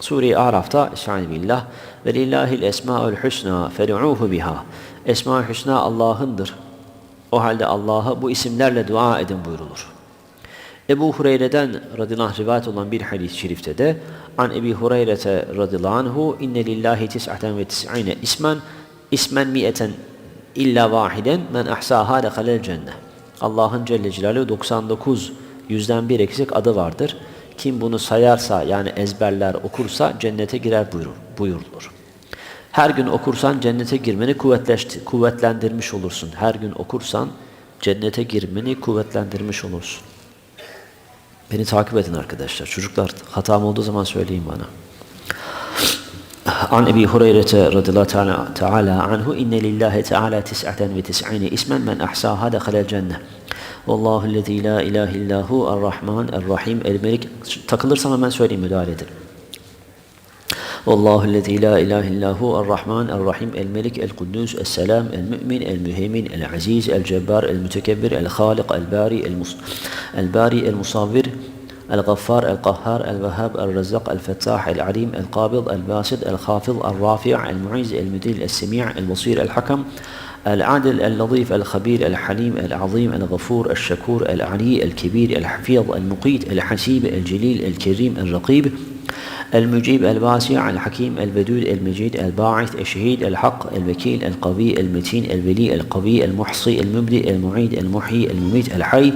Sure-i Araf'ta Estaizu billah ve lillahil esmaül husna fed'uhu biha. Esma-ül husna Allah'ındır. O halde Allah'a bu isimlerle dua edin buyrulur. Ebu Hureyre'den radıyallahu anh rivayet olan bir hadis-i şerifte de an Ebi Hureyre'te radıyallahu anhu inne lillahi tis'aten ve tis'ine ismen ismen mi'eten illa vahiden men ahsaha dehalel cennet. Allah'ın Celle Celaluhu 99 yüzden bir eksik adı vardır. Kim bunu sayarsa yani ezberler okursa cennete girer buyurur, buyurulur. Her gün okursan cennete girmeni kuvvetleşti, kuvvetlendirmiş olursun. Her gün okursan cennete girmeni kuvvetlendirmiş olursun. Beni takip edin arkadaşlar. Çocuklar hatam olduğu zaman söyleyin bana. An Ebi Hureyre radıyallahu teala, anhu inne lillahi teala tis'aten ve tis'ine ismen men ahsaha dehalel cennet. Allahu lezî la ilahe illahu er-rahman er-rahim el-melik. Takılırsam hemen söyleyeyim müdahale edin. Allahu lezî la ilahe illahu er-rahman er-rahim el-melik el-kuddus es-selam el-mü'min el-müheymin el-aziz el-cebbar el-mütekebbir el-halik el-bari el-bari el-musavvir الغفار القهار الوهاب الرزاق الفتاح العليم القابض الباسط الخافض الرافع المعيز المدير السميع البصير الحكم العادل اللطيف الخبير الحليم العظيم الغفور الشكور العلي الكبير الحفيظ المقيت الحسيب الجليل الكريم الرقيب المجيب الواسع الحكيم الودود المجيد الباعث الشهيد الحق الوكيل القوي المتين الولي القوي المحصي المبدئ المعيد المحيي المميت الحي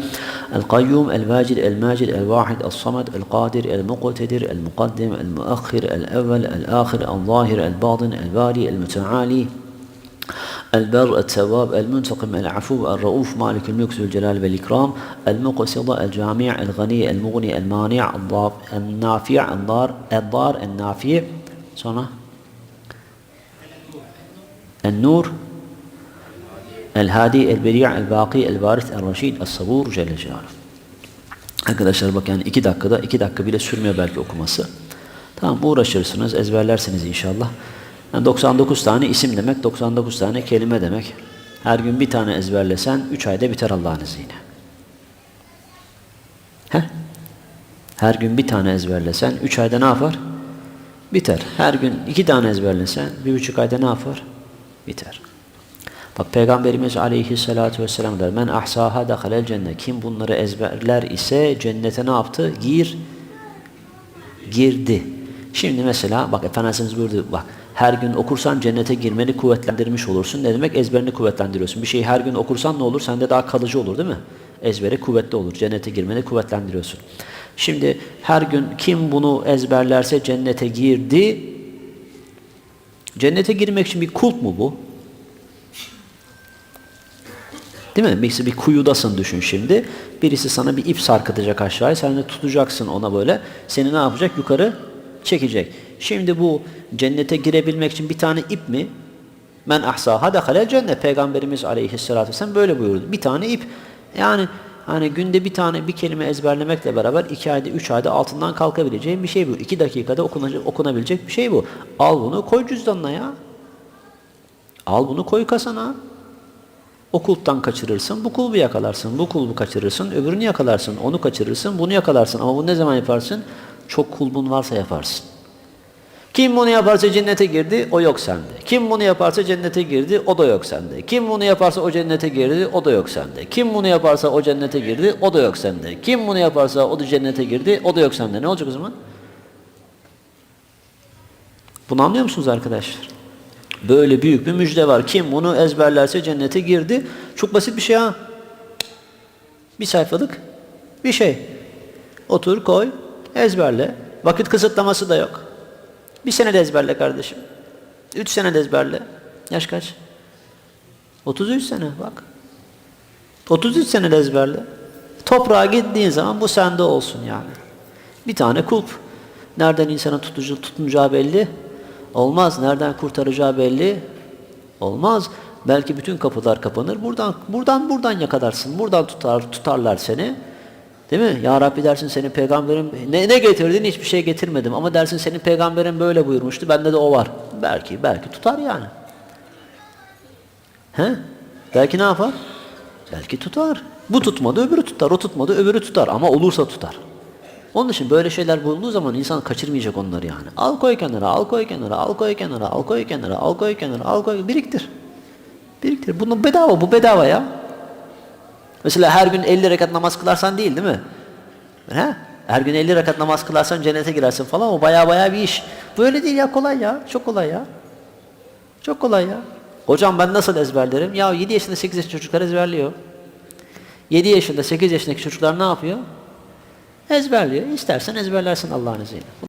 القيوم الواجد الماجد الواحد الصمد القادر المقتدر المقدم المؤخر الأول الآخر الظاهر الباطن الباري المتعالي البر التواب المنتقم العفو الرؤوف مالك الملك ذو الجلال والإكرام المقصد الجامع الغني المغني المانع الضار النافع الضار الضار النافع sonra النور. El-Hadi, El-Beri'a, El-Baki, El-Varis, Arkadaşlar bak yani iki dakikada, iki dakika bile sürmüyor belki okuması. Tamam uğraşırsınız, ezberlersiniz inşallah. Yani 99 tane isim demek, 99 tane kelime demek. Her gün bir tane ezberlesen 3 ayda biter Allah'ın izniyle. Heh. Her gün bir tane ezberlesen 3 ayda ne yapar? Biter. Her gün 2 tane ezberlesen 1,5 ayda ne yapar? Biter. Bak Peygamberimiz aleyhissalatu vesselam der. Men ahsaha dehalel cennet. Kim bunları ezberler ise cennete ne yaptı? Gir, girdi. Şimdi mesela bak Efendimiz buyurdu bak her gün okursan cennete girmeni kuvvetlendirmiş olursun. Ne demek? Ezberini kuvvetlendiriyorsun. Bir şeyi her gün okursan ne olur? Sende daha kalıcı olur değil mi? Ezberi kuvvetli olur. Cennete girmeni kuvvetlendiriyorsun. Şimdi her gün kim bunu ezberlerse cennete girdi. Cennete girmek için bir kulp mu bu? Değil mi? Mesela bir kuyudasın düşün şimdi. Birisi sana bir ip sarkıtacak aşağıya. Sen de tutacaksın ona böyle. Seni ne yapacak? Yukarı çekecek. Şimdi bu cennete girebilmek için bir tane ip mi? Men ahsaha dehalel cennet. Peygamberimiz aleyhissalatü vesselam böyle buyurdu. Bir tane ip. Yani hani günde bir tane bir kelime ezberlemekle beraber iki ayda, üç ayda altından kalkabileceğin bir şey bu. İki dakikada okunacak, okunabilecek bir şey bu. Al bunu koy cüzdanına ya. Al bunu koy kasana. O kulptan kaçırırsın, bu kulbu yakalarsın, bu kulbu kaçırırsın, öbürünü yakalarsın, onu kaçırırsın, bunu yakalarsın. Ama bunu ne zaman yaparsın? Çok kulbun varsa yaparsın. Kim bunu yaparsa cennete girdi, o yok sende. Kim bunu yaparsa cennete girdi, o da yok sende. Kim bunu yaparsa o cennete girdi, o da yok sende. Kim bunu yaparsa o cennete girdi, o da yok sende. Kim bunu yaparsa o da cennete girdi, o da yok sende. Ne olacak o zaman? Bunu anlıyor musunuz arkadaşlar? Böyle büyük bir müjde var. Kim bunu ezberlerse cennete girdi. Çok basit bir şey ha. Bir sayfalık bir şey. Otur, koy, ezberle. Vakit kısıtlaması da yok. Bir sene de ezberle kardeşim. Üç sene de ezberle. Yaş kaç? 33 sene bak. 33 sene de ezberle. Toprağa gittiğin zaman bu sende olsun yani. Bir tane kulp. Nereden insana tutucu, tutunacağı belli. Olmaz. Nereden kurtaracağı belli. Olmaz. Belki bütün kapılar kapanır. Buradan buradan buradan yakalarsın. Buradan tutar tutarlar seni. Değil mi? Ya Rabbi dersin senin peygamberin ne, ne getirdin? Hiçbir şey getirmedim. Ama dersin senin peygamberin böyle buyurmuştu. Bende de o var. Belki belki tutar yani. He? Belki ne yapar? Belki tutar. Bu tutmadı öbürü tutar, o tutmadı öbürü tutar ama olursa tutar. Onun için böyle şeyler bulunduğu zaman insan kaçırmayacak onları yani. Al koy kenara, al koy kenara, al koy kenara, al koy kenara, al koy kenara, al koy biriktir. Biriktir. Bunu bedava, bu bedava ya. Mesela her gün 50 rekat namaz kılarsan değil değil mi? He? Her gün 50 rekat namaz kılarsan cennete girersin falan o baya baya bir iş. Böyle değil ya kolay ya. Çok kolay ya. Çok kolay ya. Hocam ben nasıl ezberlerim? Ya 7 yaşında 8 yaşında çocuklar ezberliyor. 7 yaşında 8 yaşındaki çocuklar ne yapıyor? Ezberliyor. İstersen ezberlersin Allah'ın izniyle.